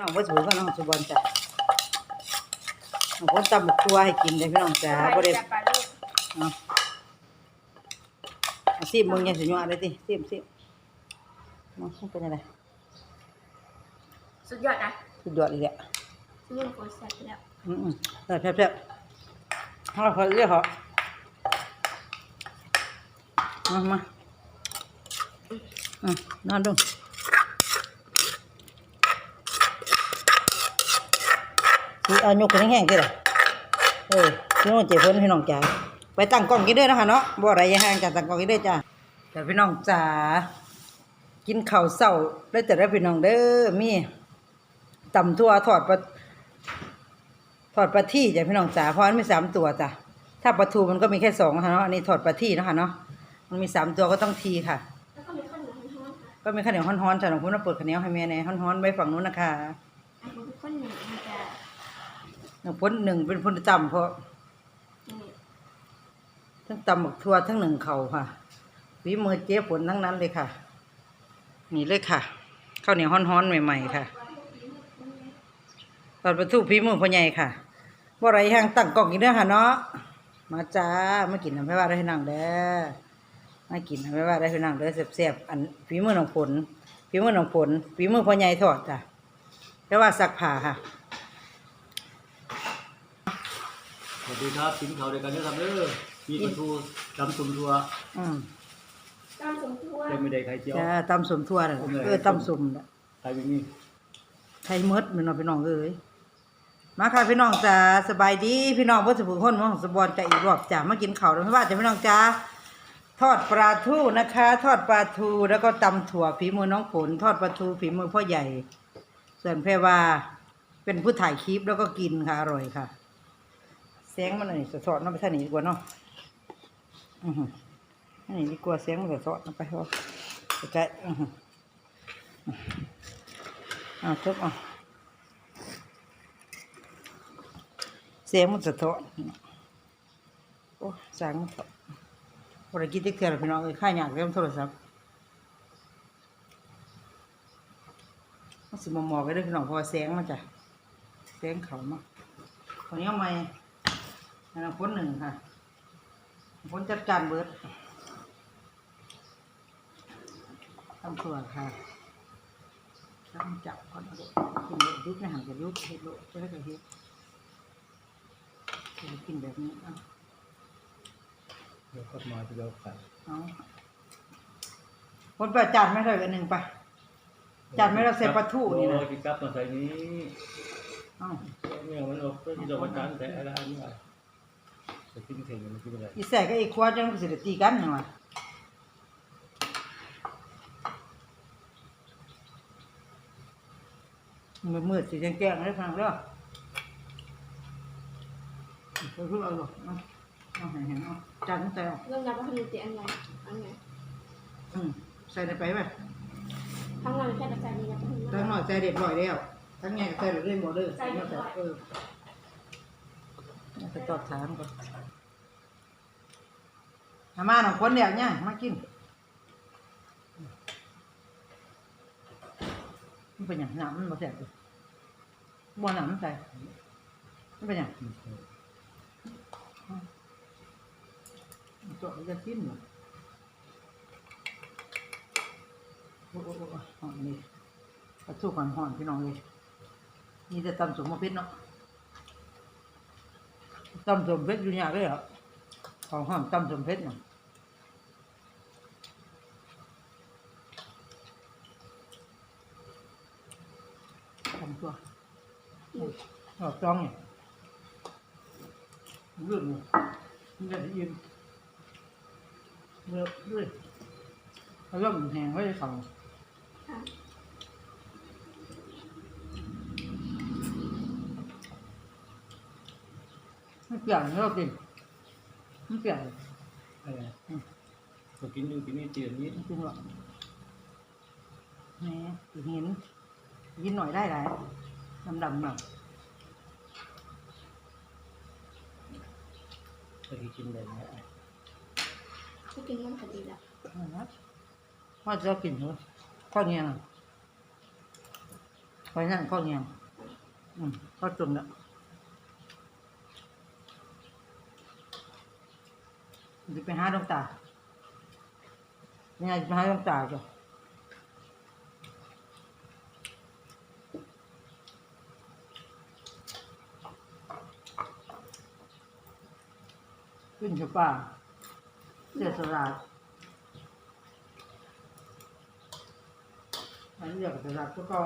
น้องบ่สูก็น้องสุบอลจ้ะน้องคนตำบักตัวให้กินเลยพี่น้องจ้าบ่ได้จับปลาลูกเอาเอาซิมมึงยังสิยัวเลยติซิมซิมมันเป็นอะไรสุดยอดนะสุดยอดอีกแหละเรื่องโคตรแซ่บแล้วอืมๆแต่แซ่บๆเอาขอเรียกเขามามาอืมนอนดูสิ เอายกขึ้นแห้งๆติล่ะเออพี่น้องเจ็บเพิ่นพี่น้องจ๋าไปตั้งกล้องกินเด้อนะคะเนาะบ่อะไรอย่าห่างจากตั้งกล้องกินเด้อจ้าแต่พี่น้องจ๋ากินข้าวเช้าได้แต่ได้พี่น้องเด้อมีตำทั่วทอดปลาทอดปลาที่จ้ะพี่น้องจ๋าเพราะมันมีสามตัวจ้ะถ้าปลาทูมันก็มีแค่สองนะคะเนาะอันนี้ทอดปลาที่นะคะเนาะมันมีสามตัวก็ต้องทีค่ะแล้วก็มีข้าวเหนียวร้อนๆค่ะก็มีข้าวเหนียวฮ้อนๆจ้ะหลวงพ่อมาเปิดข้าวเหนียวให้แม่ในฮ้อนๆไว้ฝั่งนู้นนะคะ อันนี้เป็นข้าวเหนียวมันจะ ห นึ่งพ้นหนึ่งเป็นพ้นจำเพราะทั้งตำหมกทั่วทั้งหนึ่งเข่าค่ะฝีมือเจ๊ฝนทั้งนั้นเลยค่ะ นี่เลยค่ะข้าวเหนียวฮ้อนๆใหม่ๆค่ะทอดปลาทูฝีมือพ่อใหญ่ค่ะบ่ไรแห่างตั้งกล่องกินเด้อค่ะเนาะมาจ้ามากินน้ำไม่ว่าได้ให้นั่งเด้อมากินไม่ว่าได้พี่น้องเด้อแซ่บๆอันฝีมือน้องผลฝีมือน้องผลฝีมือพ่อใหญ่ทอดจ้ะแปลว่าซักผ้าค่ะ ส วัสดีครับกินข้าวด้วยกันนะครับเด้อมีปลาทูตำสุ่มทัวอืมตามสมทั่วยังไม่ได้ไข่เจียวจะตำสมทั่วน่ะผมเลย เออตำสมน่ะไข่ไม่มีไข่มดพี่น้องพี่น้องเอ้ยมาค่ะพี่น้องจ้าสบายดีพี่น้องพ่อสุภคนของสบอนจะอีกรอบจ้ามากินข้าวแล้วไม่ว่าจะพี่น้องจ้าทอดปลาทูนะคะ ทอดปลาทูแล้วก็ตำถั่วฝีมือน้องผลทอดปลาทูฝีมือพ่อใหญ่ ส่วนแพรว่าเป็นผู้ถ่ายคลิปแล้วก็กินค่ะอร่อยค่ะเสีย งมันอันนี้สะท้อนน้ำไปท่านี้ดีกว่าเนาะอืออันนี้ดีกว่าเสียงมันสะท้อนน้ำไปเพราะใกล้อือหืออ่าจบอะเสียงมันสะท้อนโอ้สางมันเถอะพอได้กินติ๊กเถื่อนพี่น้องเอ้ยค่าอยากเริ่มโทรศัพท์มันสิมามองกันด้อพี่น้องเพราะว่าเสียงมันจ้ะเสียงเขามาคนนี้เอาไหมอั นนั้นคนหนึ่งค่ะคนจัดการเบิดทำตัวค่ะทำจับก่อนเอากินเด็ดยุบนะหันกับยุบเห็ดโลจะได้กับเห็ดจะได้กินแบบนี้เอาเดี๋ยวก็มาจะเดียวไข่เอาคนประจานไม่ได้กันหนึ่งไปะจานไม่ได้ใส่ปลาทูนี่นะโอ้ยกินกับมาใส่นี้เอาเนี่ยมันออกก็ที่เราประจานแต่อะไรนี่ไง จะกินเข่งมันกินอะไรอีแสกก็อีควาจังสิได้ตีกันยังไงมันมืดสีแจ้งๆได้ฟังเด้อไปพูดเอาหรอกเอาเอาเห็นเห็นเอาจานใส่เอาเรื่องนับว่าขนมเตียอันไหนอันไหนอืมใส่ในไปไหมทั้งวันแค่กระจายดีนะทุกคนทั้งหน่อยใส่เรียบร้อยแล้วทั้งไงก็ใส่เรียบร้อยเด้อใส่เออ ไปตอบถามก่อนอามาหนองคนเดียวเนี่ยมากินมันเป็นอย่างน้ำมันบ่แสบเลยบ่น้ำมันใส่มันเป็นอย่างตัวจะกินเหรอโอ้โหอ้โหอนนี่กระทุกหอนหอนพี่น้องเลยนี่จะตำสมมะเพชรเนาะ ตำสมเพชรอยู่ยากเลยเหรอของหอมตำสมเพชรเนาะทำตัวออกจ้องเนี่ยเรื่องเนี่ยมันจะได้ยินเลือกด้วยเขาเริ่มแหงไว้เขา ไม่เปลี่ยนไม่กินไม่เปลี่ยนอะไรก็กินอยู่กินนี่เตียนนี้ไม่กินหรอกแหมเห็นกินหน่อยได้หลายดำดำๆหน่อยก็กินแบบนี้ถ้ากินมันก็ดีละเอาละว่าจะกินเหรอข้าวเหนียวน่ะไปนั่นพ่อเงี้ยอืมพ่อจุนแล้ว จะไปหาดวงตาเนี่ยจะไปหาดวงตาจ้ะขึ้นกับป้าเสียสละอันนี้เรียกว่าสละก็ก็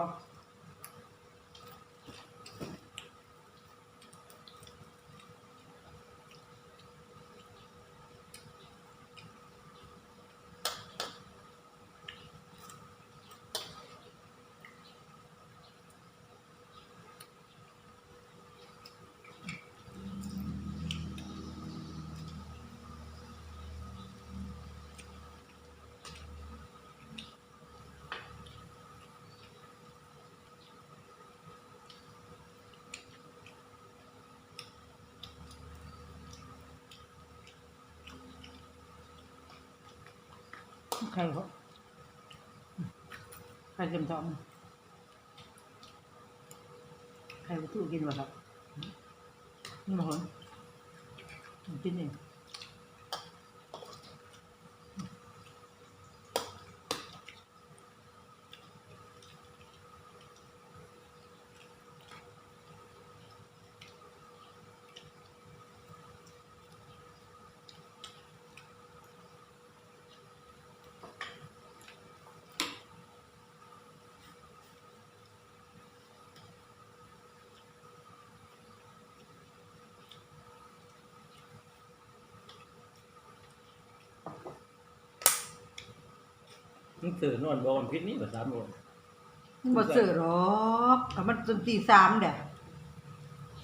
ใครเขาใครเต็มท้องใครไปสู้กินวะครับนี่มาหอนกินเอง มึงตื่นนอนบอกวันพิษนี่แบบสามโมงบ่เสือหรอกก็มันจนตีสามเด้อ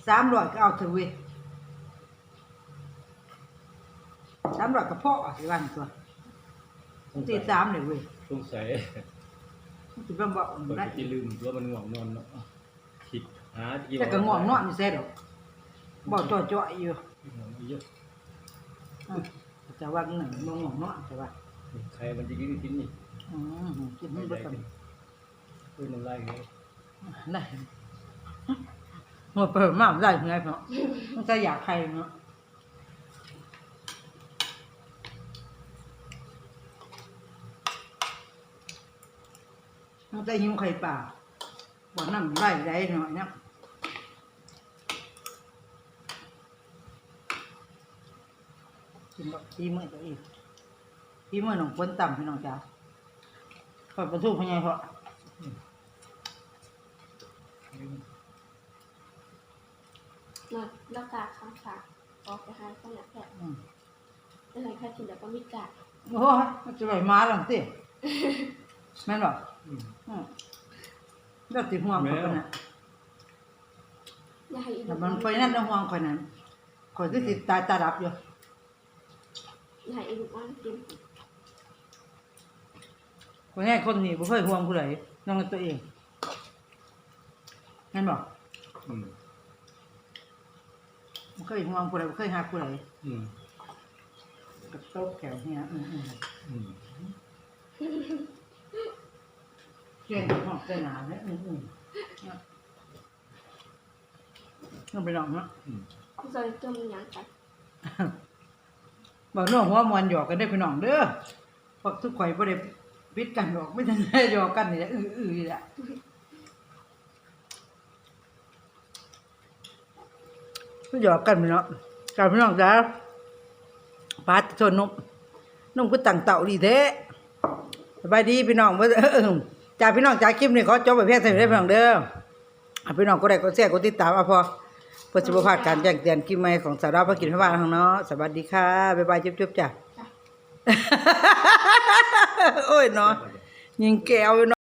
สามร้อยก็เอาเถอะเว้ยสามร้อยก็พอสิวันตัวตีสามเลยเว้ยสงสัยมันสิเบิ่งบ่เปิดได้ที่ลืมว่ามันง่วงนอนเนาะคิดหาที่แต่ก็ง่วงนอนอยู่แซ่ดอกบ่จ่อยๆอยู่ง่วงเยอะอืมแต่ว่าหนึ่งบ่ง่วงนอนแต่ว่า ใครมันจะกินกินนี่อืมกินมันบ่ต้องเพื่อนน้ำลายเลยได้หัวเปิดมากได้ไงเนาะมันก็อยากใครเนาะมันจะหิวไข่ป่าบ่น้ำไร่ได้เนาะเนี่ยกินแบบตีมือตัวเอง ตีมือหนองคนต่ำพี่น้องจ้าขอประตูพญายเพราะนอนแล้วกาข้างขาออกไปหาข้างหน้าแพทย์อืมจะไหนแพทย์กินแล้วก็มีกาดโอ้ยมันจะไปมาหลังสิแม่นบอกอืมอืมเลือดติห่วงคนนั้นน่ะอย่าให้อีกแต่มันไปนั่นต้องห่วงคนนั้นคนที่ติดตายตาดับอยู่อย่าให้อีลูกอ้อนกิน คนนี้คนนี้บ่เคยห่วงผู้ใดน้องตัวเองแม่นบอกอืมบ่เคยห่วงผู้ใดบ่เคยหักผู้ใดอืมกระโต๊ะแขวเนี่ยอืมอืมอืมเก่งกับห้องใจหนาเนี่ยอืมอืมเนี่ยต้องไปลองเนาะ อืมผู้ชายจะมีหยังกันบอกน้องหัว่ามวนหยอกกันได้อพี่น้องเด้อพวกทุกข่อยบ่ได้ ปิดกันดอกไม่ทันได้หยอกกันนี่แหละอื้อๆนี่แหละก็หยอกกันพี่น้องกันพี่น้องจ้าปาดชนนมนุ่มก็ตั้งเต่าดีแท้สบายดีพี่น้องบ่เออจ้าพี่น้องจ้าคลิปนี้ขอจบไปเพียงเท่านี้เด้พี่น้องเด้อพี่น้องก็ได้ก็แชร์ก็ติดตามเอาพอเพื่อจะบ่พาดการแจ้งเตือนคลิปใหม่ของสาวดาพระกินพระบ้านของเนาะสวัสดีค่ะบ๊ายบายจุ๊บๆจ้ะ โอ้ยเนาะยิงแก้วเนาะ